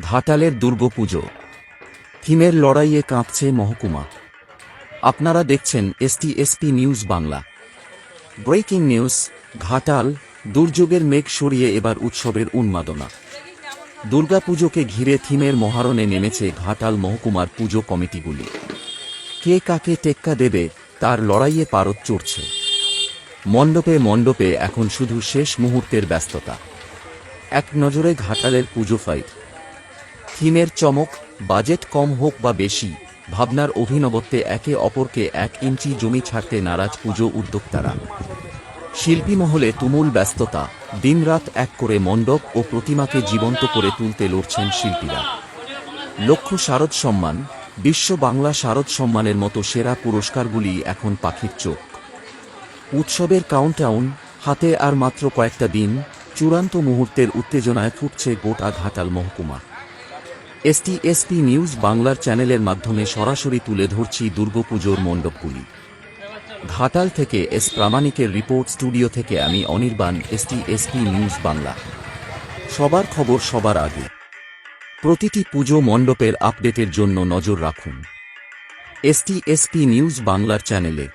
ঘাটালের দুর্গাপুজো। থিমের লড়াইয়ে কাঁপছে মহকুমা। আপনারা দেখছেন STSP news Bangla. Breaking news, Ghatal, দুর্যোগের মেঘ সরিয়ে এবার উৎসবের উন্মাদনা। দুর্গাপুজোকে ঘিরে থিমের মহারণে নেমেছে ঘাটাল মহকুমার পুজো কমিটিগুলি। কে কাকে টেক্কা দেবে, তার লড়াইয়ে পারদ চড়ছে। মণ্ডপে মণ্ডপে এখন শুধু শেষ মুহূর্তের ব্যস্ততা। এক নজরে ঘাটালের পুজো ফাইট থিমের চমক, বাজেট কম হোক বা বেশি, ভাবনার অভিনবত্বে একে অপরকে এক ইঞ্চি জমি ছাড়তে নারাজ পুজো উদ্যোক্তারা। শিল্পী মহলে তুমুল ব্যস্ততা, দিনরাত এক করে মণ্ডপ ও প্রতিমাকে জীবন্ত করে তুলতে লড়ছেন শিল্পীরা। লক্ষ্য শারদ সম্মান, বিশ্ব বাংলা শারদ সম্মানের মতো সেরা পুরস্কারগুলি এখন পাখির চোখ। উৎসবের কাউন্টাউন হাতে আর মাত্র কয়েকটা দিন চূড়ান্ত মুহূর্তের উত্তেজনায় ফুটছে গোটা ঘাটাল মহকুমা। এসটিএসপি নিউজ বাংলার চ্যানেলের মাধ্যমে সরাসরি তুলে ধরছি দুর্গাপুজোর মণ্ডপগুলি। ঘাটাল থেকে এস প্রামাণিকের রিপোর্ট স্টুডিও থেকে আমি অনির্বাণ এসটিএসপি নিউজ বাংলা। সবার খবর সবার আগে। প্রতিটি পুজো মণ্ডপের আপডেটের জন্য নজর রাখুন। এসটিএসপি নিউজ বাংলার চ্যানেলে।